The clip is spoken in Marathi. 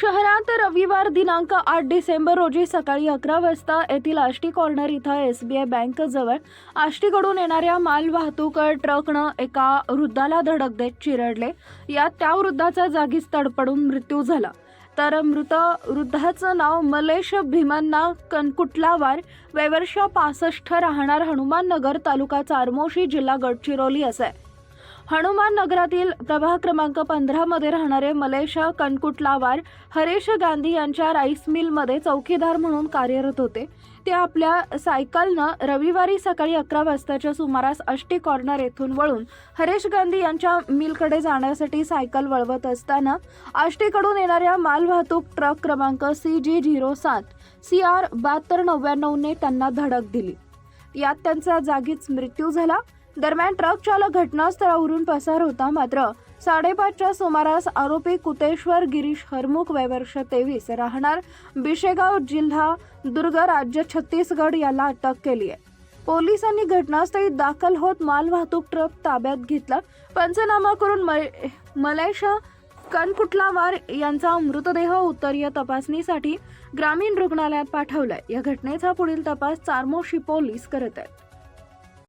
शहरात रविवार दिनांक आठ डिसेंबर रोजी सकाळी अकरा वाजता येथील आष्टी कॉर्नर इथं एस बी आय बँकजवळ आष्टीकडून येणाऱ्या मालवाहतूक ट्रकनं एका वृद्धाला धडक देत चिरडले यात त्या वृद्धाचा जागीच तडपडून मृत्यू झाला तर मृत वृद्धाचं नाव मलेश भीमन्ना कनकुटलावार वेवर्ष पासष्ट राहणार हनुमान नगर तालुका चारमोशी जिल्हा गडचिरोली असं आहे. हनुमान नगरातील प्रभाग क्रमांक पंधरा मध्ये राहणारे मलेश कनकुटलावार हरेश गांधी यांच्या राईस मिलमध्ये चौकीदार म्हणून कार्यरत होते. ते आपल्या सायकलनं रविवारी सकाळी अकरा वाजताच्या सुमारास अष्टी कॉर्नर येथून वळून हरेश गांधी यांच्या मिलकडे जाण्यासाठी सायकल वळवत असताना आष्टीकडून येणाऱ्या मालवाहतूक ट्रक क्रमांक सी जी झिरो सात सी आर बहात्तर नव्याण्णवने त्यांना धडक दिली. यात त्यांचा जागीच मृत्यू झाला. दरम्यान ट्रक चालक घटनास्थळावरून पसार होता मात्र साडेपाचच्या सुमारास आरोपी कुतेश्वर गिरीश हरमुख वयवर्ष तेवीस राहणार बिशेगाव जिल्हा दुर्ग राज्य छत्तीसगड याला अटक केली आहे. पोलिसांनी घटनास्थळी दाखल होत मालवाहतूक ट्रक ताब्यात घेतला. पंचनामा करून म- मलेश कनकुटलावार यांचा मृतदेह उत्तरीय तपासणीसाठी ग्रामीण रुग्णालयात पाठवलाय. या घटनेचा पुढील तपास चारमोशी पोलीस करत आहेत.